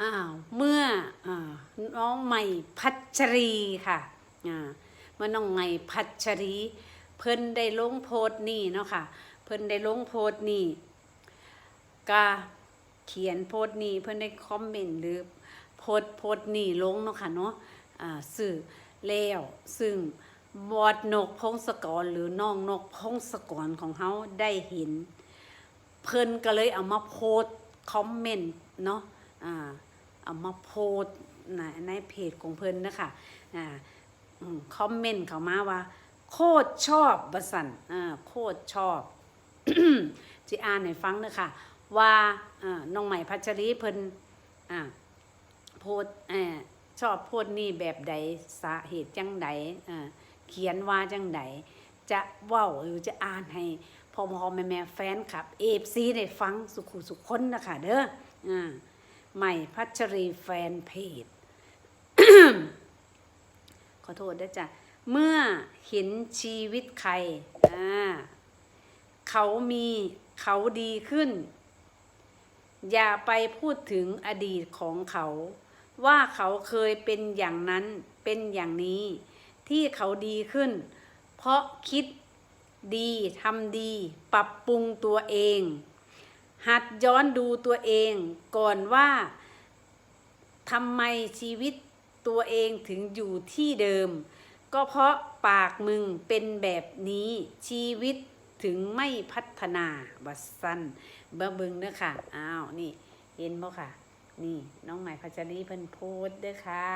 อ้าวเมื่ออน้องใหม่พัชรีค่ะเมื่อน้องใหม่พัชรี เพิ่นได้ลงโพสต์นี่เนาะค่ะ เพิ่นได้ลงโพสต์นี่ก็เขียนโพสต์นี่เพิ่นได้คอมเมนต์หรือโพสต์โพสต์นี่ลงเนาะค่ะเนาะสื่อแล้วซึ่งบอดนกพงศกรหรือน้องนกพงศกรของเฮาได้เห็น เพิ่นก็เลยเอามาโพสต์คอมเมนต์เนาะอ่า เอามาโพสในในเพจของเพิ่นนะคะอ่าคอมเมนต์เข้ามาว่า โคตรชอบบสันอ่าโคตรชอบจิอ่านให้ฟังเนะค่ะว่าอ่าน้องใหม่พัชรีเพิ่นอ่าโพสอ่อชอบโพสนี่แบบใดสาเหตุจังใดอ่าเขียนว่าจังใดจะเว้าหรือจะอ่านให้พ่อพ่อแม่แม่แฟนคลับเอฟซีได้ฟังสุขุสุขคนนะคะเด้ออ่า ใหม่พัชรีแฟนเพจ ขอโทษด้วยจ้ะ เมื่อเห็นชีวิตใคร เขามีเขาดีขึ้น อย่าไปพูดถึงอดีตของเขา ว่าเขาเคยเป็นอย่างนั้นเป็นอย่างนี้ ที่เขาดีขึ้น เพราะคิดดีทำดี ปรับปรุงตัวเอง หัดย้อนดูตัวเองก่อนว่าทำไมชีวิตตัวเองถึงอยู่ที่เดิม ก็เพราะปากมึงเป็นแบบนี้ชีวิตถึงไม่พัฒนาบัสสันเบิ่งเบิงเด้อค่ะอ้าวนี่เห็นบ่ค่ะ นี่น้องใหม่พัชรีเพิ่นโพสเด้อค่ะ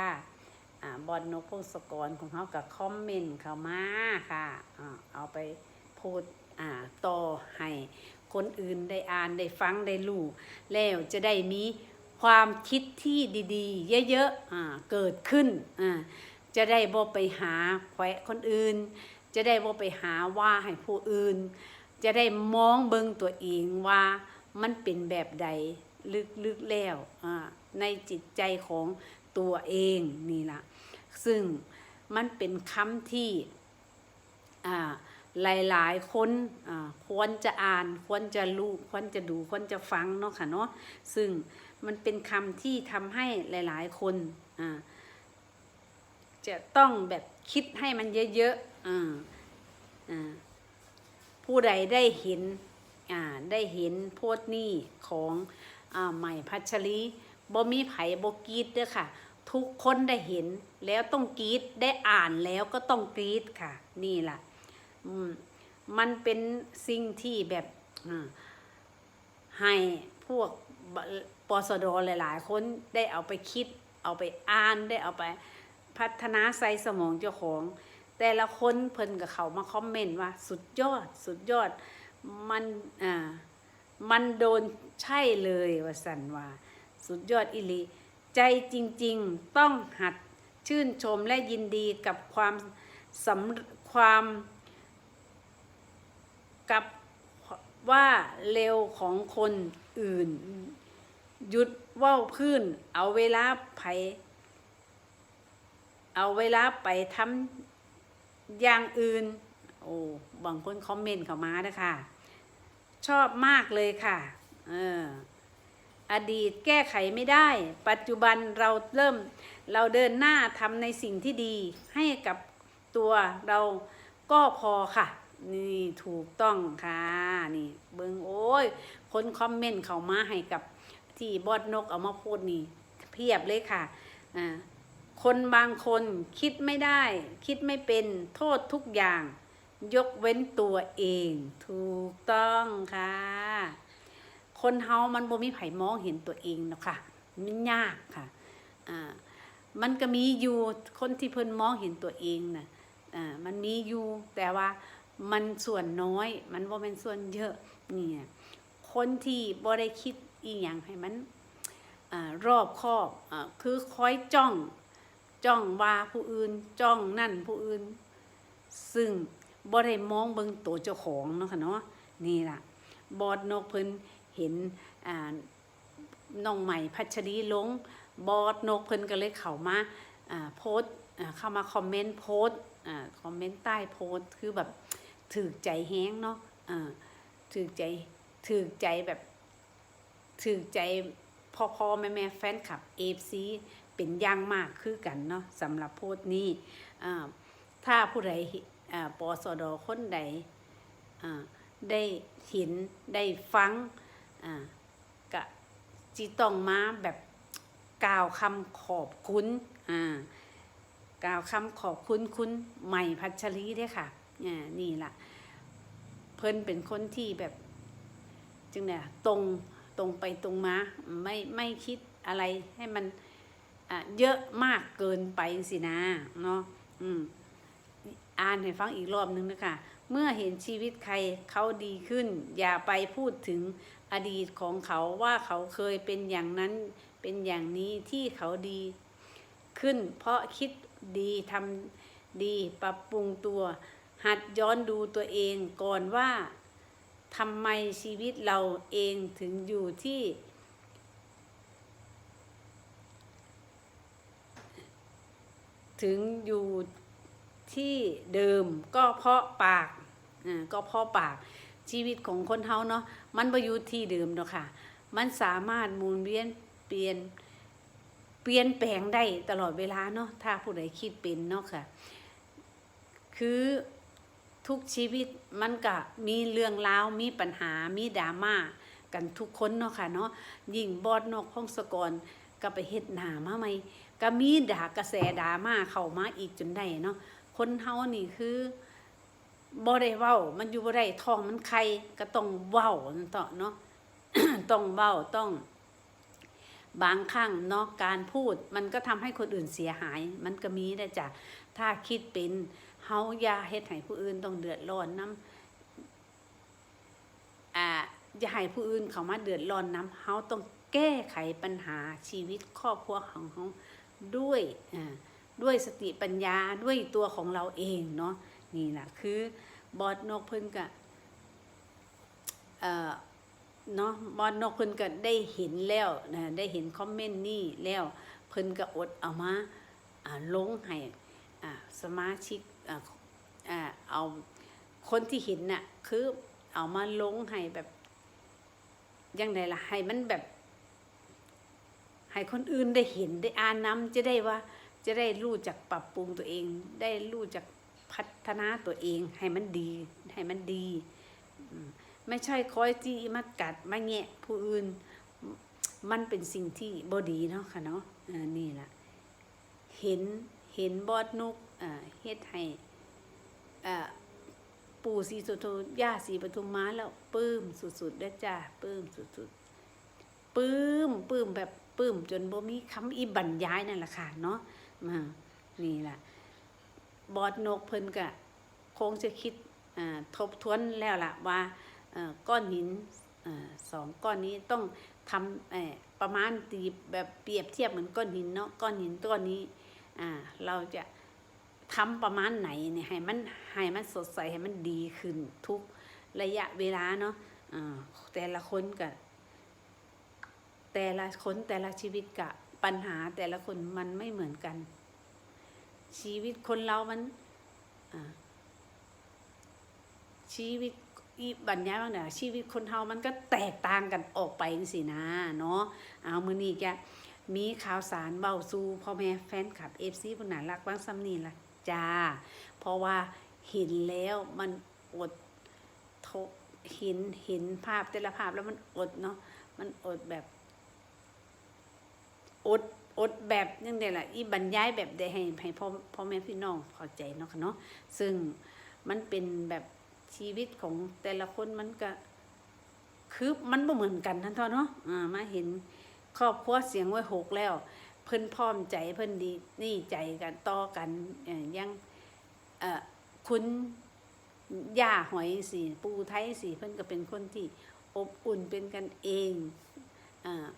อ่าบอลนกพงศกรของเขากับคอมเมนต์เข้ามาค่ะอ่าเอาไปโพส อ่าต่อให้คนอื่นได้อ่านได้ฟังได้รู้แล้วจะได้มีความคิดที่ดีๆ เยอะๆเกิดขึ้น จะได้บ่ไปหาแขวะคนอื่น จะได้บ่ไปหาว่าให้ผู้อื่น จะได้มองเบิ่งตัวเองว่ามันเป็นแบบใดลึกๆแล้วในจิตใจของตัวเองนี่ละซึ่งมันเป็นคำที่อ่า หลายๆ คนควรจะอ่านควรจะรู้ควรจะดูควรจะฟังเนาะค่ะเนาะซึ่งมันเป็นคำที่ทำให้หลายๆ คนจะต้องแบบคิดให้มันเยอะๆผู้ใดได้เห็นได้เห็นโพสต์นี้ของอใหม่พัชรีบ่มีไผบ่กีดเด้อค่ะ ทุกคนได้เห็นแล้วต้องกีดได้อ่านแล้วก็ต้องกีดค่ะ นี่แหละ มันเป็นสิ่งที่แบบให้พวกปสดหลาย ๆ คนได้เอาไปคิด เอาไปอ่านได้เอาไปพัฒนาใส่สมองเจ้าของ แต่ละคนเพิ่นกับเขามาคอมเมนต์ว่า สุดยอด สุดยอด มันอ่ามันโดนใช่เลยว่าสันว่า สุดยอดอิลิใจจริง ๆ ต้องหัดชื่นชมและยินดีกับความสำความ กับว่าเร็วของคนอื่น หยุดว่าวพื้น เอาเวลาไผเอาเวลาไปทำอย่างอื่น โอ้บางคนคอมเมนต์เข้ามานะคะ ชอบมากเลยค่ะ เออ อดีตแก้ไขไม่ได้ ปัจจุบันเราเริ่มเราเดินหน้าทำในสิ่งที่ดี ให้กับตัวเราก็พอค่ะ นี่ถูกต้องค่ะ นี่ เบิงโอ้ย คนคอมเมนต์เขามาให้กับที่บอดนกเอามาพูดนี่ เพียบเลยค่ะอ่าคนบางคนคิดไม่ได้ คิดไม่เป็นโทษทุกอย่าง ยกเว้นตัวเอง ถูกต้องค่ะ คนเฮามันบ่มีไผมองเห็นตัวเองหรอกค่ะ มันยากค่ะอ่ามันก็มีอยู่คนที่เพิ่นมองเห็นตัวเองน่ะอ่ามันมีอยู่แต่ว่า มันส่วนน้อย มันบ่เป็นส่วนเยอะเนี่ยคนที่บ่ได้คิดอีหยังให้มันอรอบคอบอคือคอยจ้องจ้องว่าผู้อื่นจ้องนั่นผู้อื่น ซึ่งบ่ได้มองเบิ่งตัวเจ้าของเนาะค่ะเนาะนี่ล่ะบอดนกเพิ่นเห็นน้องใหม่พัชรีลงบอดนกเพิ่นก็เลยเข้ามาโพสเข้ามาคอมเมนต์โพสคอมเมนต์ใต้โพสคือแบบ ถือใจแห้งเนาะอ่าถือใจถือใจแบบถือใจพ่อพ่อแม่แม่แฟนคลับเอฟซีเป็นอย่างมากคือกันเนาะสำหรับโพสต์นี้อ่าถ้าผู้ใดอ่าปอสดอคนใดอ่าได้เห็นได้ฟังอ่ากะจิต้องมาแบบกล่าวคำขอบคุณอ่ากล่าวคำขอบคุณคุณใหม่พัชรีเด้อค่ะ อ่านี่ล่ะ เพิ่นเป็นคนที่แบบจึงเนี่ยตรงตรงไปตรงมาไม่ไม่คิดอะไรให้มันเยอะมากเกินไปสินะเนาะอืมอ่านให้ฟังอีกรอบนึงนะคะเมื่อเห็นชีวิตใครเขาดีขึ้น อย่าไปพูดถึงอดีตของเขาว่าเขาเคยเป็นอย่างนั้นเป็นอย่างนี้ที่เขาดีขึ้น เพราะคิดดีทำดีปรับปรุงตัว หัดย้อนดูตัวเองก่อนว่าทำไมชีวิตเราเองถึงอยู่ที่ ถึงอยู่ที่เดิมก็เพราะปากอ่าก็เพราะปากชีวิตของคนเฮาเนาะมันประยุทธ์ที่เดิมเนาะค่ะ มันสามารถหมุนเวียนเปลี่ยนเปลี่ยนแปลงได้ตลอดเวลาเนาะถ้าผู้ใดคิดเป็นเนาะค่ะ คือ ทุกชีวิตมันก็มีเรื่องราวมีปัญหามีดราม่ากันทุกคนเนาะค่ะเนาะยิ่งบอดนอกห้องสกรก็ไปเฮ็ดหนามาใหมก็มีด่ากระแสดราม่าเข้ามาอีกจนได้เนาะคนเฮานี่คือบ่ได้เว้า มันอยู่บ่ได้ท้องมันไข่ก็ต้องเว้าต่อเนาะต้องเว้าต้อง บางครั้งเนาะการพูดมันก็ทำให้คนอื่นเสียหาย มันก็มีได้จ้ะถ้าคิดเป็นเฮาอย่าเฮ็ดให้ผู้อื่นต้องเดือดร้อนนํอ่าอย่าให้ผู้อื่นเขามาเดือดร้อนนํเฮาต้องแก้ไขปัญหาชีวิตครอบครัวของเฮาด้วยอ่าด้วยสติปัญญาด้วยตัวของเราเองเนาะนี่แหละคือบอดนกเพิ่นก็เอ่อ เนาะบอลนกเพิ่นก็ได้เห็นแล้วนะได้เห็นคอมเมนต์นี่แล้วเพิ่นก็อดเอามาอ่าลงให้อ่าสมาชิกอ่าอ่าเอาคนที่เห็นน่ะคือเอามาลงให้แบบยังไงล่ะให้มันแบบ ให้คนอื่นได้เห็นได้อ่านนํจะได้ว่าจะได้รู้จักปรับปรุงตัวเอง ได้รู้จักพัฒนาตัวเอง ให้มันดี ให้มันดีอื ไม่ใช่คอยจี้มากัดมาแงะผู้อื่น มันเป็นสิ่งที่บอดีเนาะค่ะเนาะนี่ล่ะ เห็นเห็นบอดนุกเฮ็ดให้ปู่ศรีสุโธย่าศรีปทุมมาแล้วปื้มสุดๆเด้จ้าปื้มสุดๆปื้มปื้มแบบปื้มจนบ่มีคำอีบรรยายนั่นแหละค่ะเนาะมานี่ล่ะ บอดนกเพิ่นก็คงจะคิดทบทวนแล้วล่ะว่า ก้อนหินอสองก้อนนี้ต้องทำประมาณตีแบบเปรียบเทียบเหมือนก้อนหินเนาะก้อนหินก้อนนี้อ่าเราจะทำประมาณไหนเนี่ยให้มันให้มันสดใสให้มันดีขึ้นทุกระยะเวลาเนาะแต่ละคนกับแต่ละคนแต่ละชีวิตกับปัญหาแต่ละคนมันไม่เหมือนกัน ชีวิตคนเรามันอ่าชีวิต อีบรรยายว่าเนี่ยชีวิตคนเฮามันก็แตกต่างกันออกไปสินะเนาะเอามือนี้แกมีข่าวสารเบาสู่พ่อแม่แฟนคลับ FC ผู้น่ารักบางซ้ำนี่ละจ้า เพราะว่าเห็นแล้วมันอดทบเห็นเห็นภาพแต่ละภาพแล้วมันอดเนาะมันอดแบบ อดอดแบบยังไงล่ะอีบรรยายแบบได้ให้ให้พ่อพ่อแม่พี่น้องเข้าใจเนาะค่ะเนาะซึ่งมันเป็นแบบ ชีวิตของแต่ละคนมันก็คือมันบ่เหมือนกันทั้งเท่าเนาะอ่ามาเห็นครอบครัวเสียงไว้หกแล้ว เพิ่นพร้อมใจเพิ่นดีนี่ใจกันต่อกันยังเอ่อคุณย่าหอยสิปูไทยสิเพิ่นก็เป็นคนที่อบอุ่นเป็นกันเองอ่า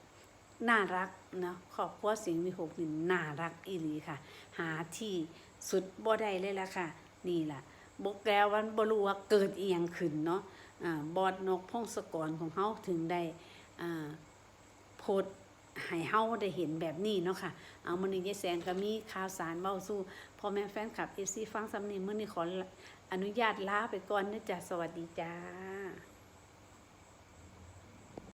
น่ารักนะครอบครัวเสียงมีหกนี่น่ารักอีหลีค่ะ หาที่สุดบ่ได้เลยล่ะค่ะ นี่ล่ะ บกแล้ววันบรู้ว่าเกิดเอียงขึ้นเนาะอ่าบอดนกพงศกรของเฮาถึงได้อ่าโพดให้เฮาได้เห็นแบบนี้เนาะค่ะ เอามือนี้ยายแสงก็มีข่าวสารเว้าสู้พ่อแม่แฟนคลับ FC ฟังสำเนียงมื่อนี้ขออนุญาตลาไปก่อนนะจ๊ะสวัสดีจ้า